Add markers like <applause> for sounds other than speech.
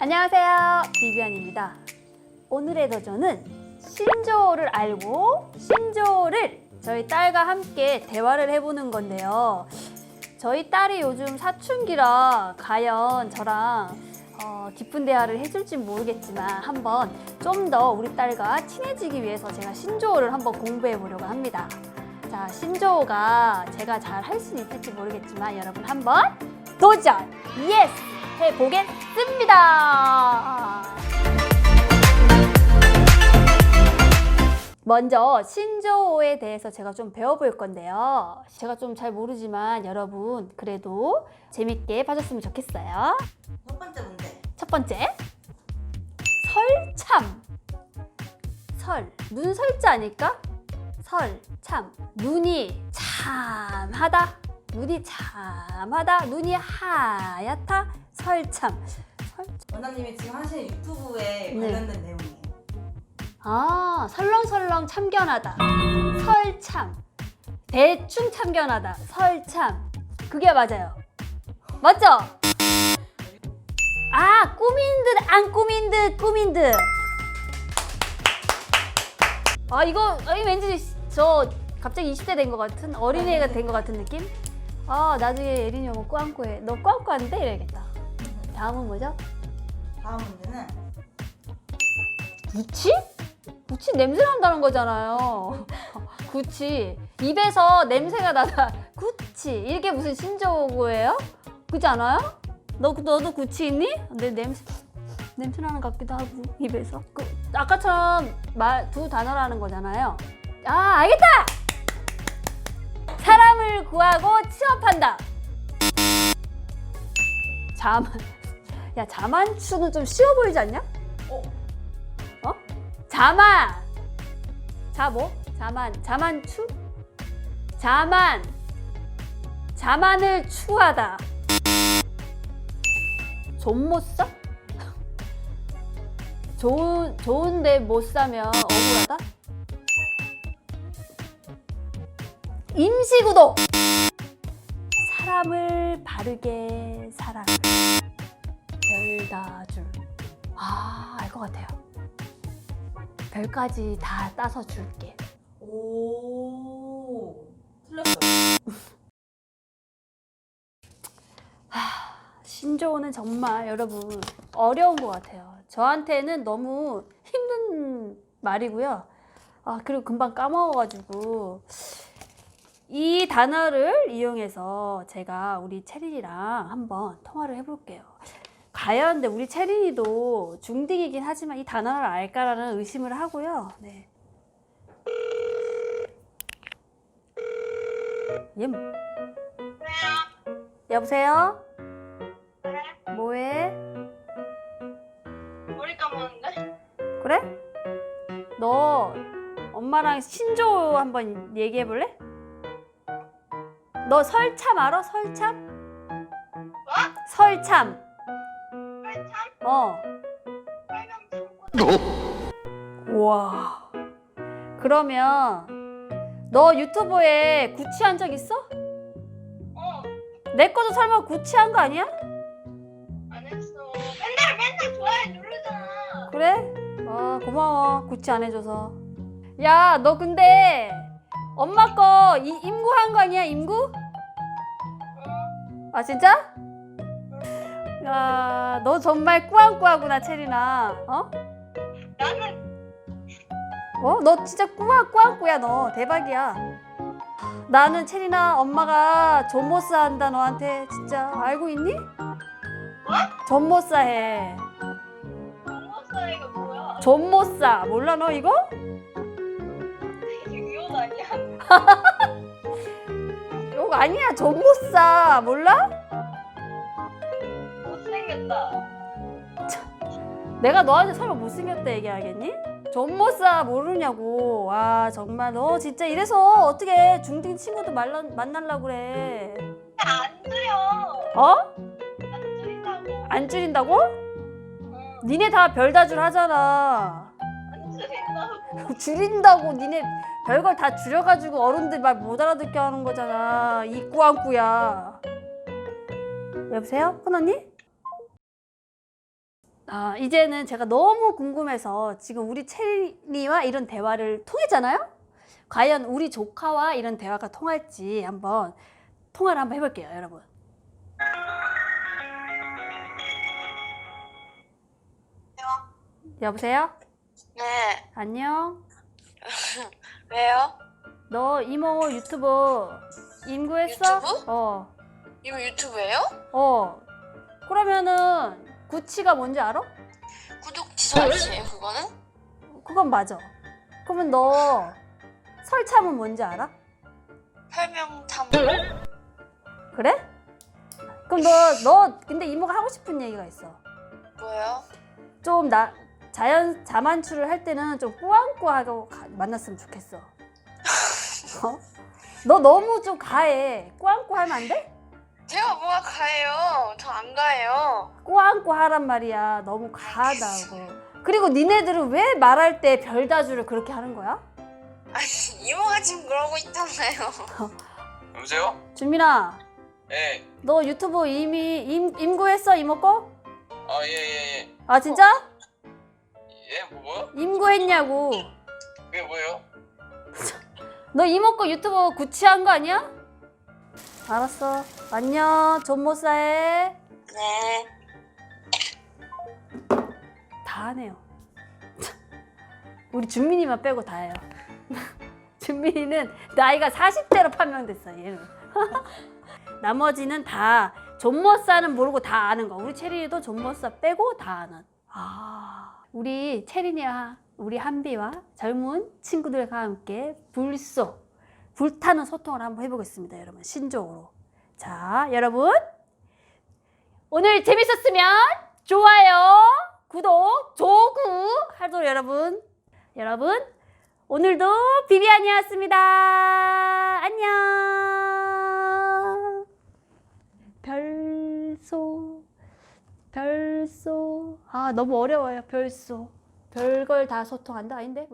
안녕하세요. 비비안입니다. 오늘의 도전은 신조어를 알고 신조어를 저희 딸과 함께 대화를 해보는 건데요. 저희 딸이 요즘 사춘기라 과연 저랑 어, 깊은 대화를 해줄지 모르겠지만 한번 좀 더 우리 딸과 친해지기 위해서 제가 신조어를 한번 공부해 보려고 합니다. 자, 신조어가 제가 잘 할 수 있을지 모르겠지만 여러분 한번 도전! 예스! 해보겠습니다! 먼저 신조어에 대해서 제가 좀 배워볼 건데요. 제가 좀 잘 모르지만 여러분 그래도 재밌게 봐줬으면 좋겠어요. 첫 번째 문제. 첫 번째 설참 설 눈 설자 아닐까? 설 참 눈이 참하다 눈이 참하다 눈이 하얗다 설참 설... 원장님이 지금 하시는 유튜브에 네. 관련된 내용이에요. 아 설렁설렁 참견하다 설참 대충 참견하다 설참 그게 맞아요 맞죠? 아 꾸민 듯 안 꾸민 듯 꾸민 듯. 아 이거 이 왠지 저 갑자기 20대 된 것 같은 어린애가 된 것 같은 느낌? 아 나중에 예린이 오면 꽝꾸해. 너 꽝꾸한데 이래야겠다. 다음은 뭐죠? 다음 문제는 구치? 구치 냄새 난다는 거잖아요. <laughs> 구치 입에서 냄새가 나다. 구치 이게 무슨 신조어예요? 그렇지 않아요? 너 너도 구치 있니? 내 냄새 냄새 나는 것 같기도 하고 입에서. 그 아까처럼 말 두 단어라는 거잖아요. 아 알겠다. 구하고 취업한다. 자만 야 자만추는 좀 쉬워 보이지 않냐? 어? 어? 자만. 자 뭐? 자만. 자만추? 자만. 자만을 추하다. 좀못 사? <laughs> 좋은 좋은데 못 사면 억울하다? 임시구도. 사람을 바르게 사랑. 별다줄. 아, 알 것 같아요. 별까지 다 따서 줄게. 오 틀렸어요. 신조어는 정말 여러분 어려운 것 같아요. 저한테는 너무 힘든 말이고요. 아, 그리고 금방 까먹어가지고. 이 단어를 이용해서 제가 우리 체린이랑 한번 통화를 해볼게요. 과연 근데 우리 체린이도 중딩이긴 하지만 이 단어를 알까라는 의심을 하고요. 네. 얘 뭐- 여보세요? 뭐해? 머리 감았는데? 그래? 너 엄마랑 신조 한번 얘기해 볼래? 너 설참 알아? 설참? 설참. 빨참 어. 와. 그러면 너 유튜브에 구치한 적 있어? 어, 내 거도 설마 구치한 거 아니야? 안 했어. 맨날 맨날 좋아요 누르잖아. 그래? 아 고마워 구치 안 해줘서. 야 너 근데 엄마 거 이- 임구한 거 아니야 임구? 어, 아 진짜? 야, 너 정말 꾸안꾸하구나, 체리나. 어? 나는 어? 너 진짜 꾸안 꾸안꾸야, 너. 대박이야. 나는 체리나 엄마가 존모싸 한다, 너한테. 진짜 알고 있니? 존모싸 해. 동호 사이가 뭐야? 존모싸. 몰라, 너 이거? <laughs> 이거 아니야, 존모싸. 몰라? 못생겼다. 내가 너한테 설마 못생겼다 얘기하겠니? 존모싸 모르냐고. 와, 정말 너 진짜 이래서 어떻게 중딩 친구도 말라, 만나려고 그래. 안 줄여. 어? 안 줄인다고. 안 줄인다고? 응, 니네 다 별다줄 하잖아. 안 줄인다고. <laughs> 줄인다고 니네 별걸 다 줄여가지고 어른들 말 못 알아듣게 하는 거잖아. 이 꾸안꾸야. 여보세요? 큰 언니? 아, 이제는 제가 너무 궁금해서 지금 우리 체리와 이런 대화를 통했잖아요? 과연 우리 조카와 이런 대화가 통할지 한번 통화를 한번 해볼게요, 여러분. 여보세요? 네. 안녕? <laughs> 왜요? 너 이모 유튜브 인구했어? 유튜브? 어. 이거 유튜브예요? 어. 그러면은 구치가 뭔지 알아? 구독 취소 아니에요 그거는? 그건 맞아. 그러면 너 설참은 뭔지 알아? 설명 탐. 그래? 그럼 너, 너 근데 이모가 하고 싶은 얘기가 있어. 뭐예요? 좀 나 자연 자만추를 할 때는 좀 꾸안꾸하고 가- 만났으면 좋겠어. <laughs> 어? 너 너무 좀 가해. 꾸안꾸 하면 안 돼? 제가 뭐가 가해요? 저 안 가해요. 꾸안꾸 하란 말이야. 너무 가하다고. 그리고 니네들은 왜 말할 때 별다주를 그렇게 하는 거야? 아니 이모가 지금 그러고 있잖아요. <laughs> 여보세요? 준민아, 예. 너 유튜브 이미 임, 임구했어 이모 거? 아, 예, 예, 예. 아 진짜? 예, 뭐, 뭐요? 임구했냐고. 그게 뭐예요? <laughs> 너 이모 거 유튜브 구치한 거 아니야? 알았어. 안녕. 존모사해. 네. 다 하네요. <laughs> 우리 준민이만 빼고 다 해요. <laughs> 준민이는 나이가 40대로 판명됐어, 얘는. 나머지는 다 존머싸는 모르고 다 아는 거. 우리 체린이도 존머싸 빼고 다 아는. 아, 우리 체린이와 우리 한비와 젊은 친구들과 함께 불소, 불타는 소통을 한번 해보겠습니다, 여러분. 신조어로. 자, 여러분. 오늘 재밌었으면 좋아요, 구독, 조구 하도록 여러분. 여러분, 오늘도 비비안이었습니다. 안녕. 별소, 별소. 아, 너무 어려워요, 별소. 별걸 다 소통한다, 아닌데?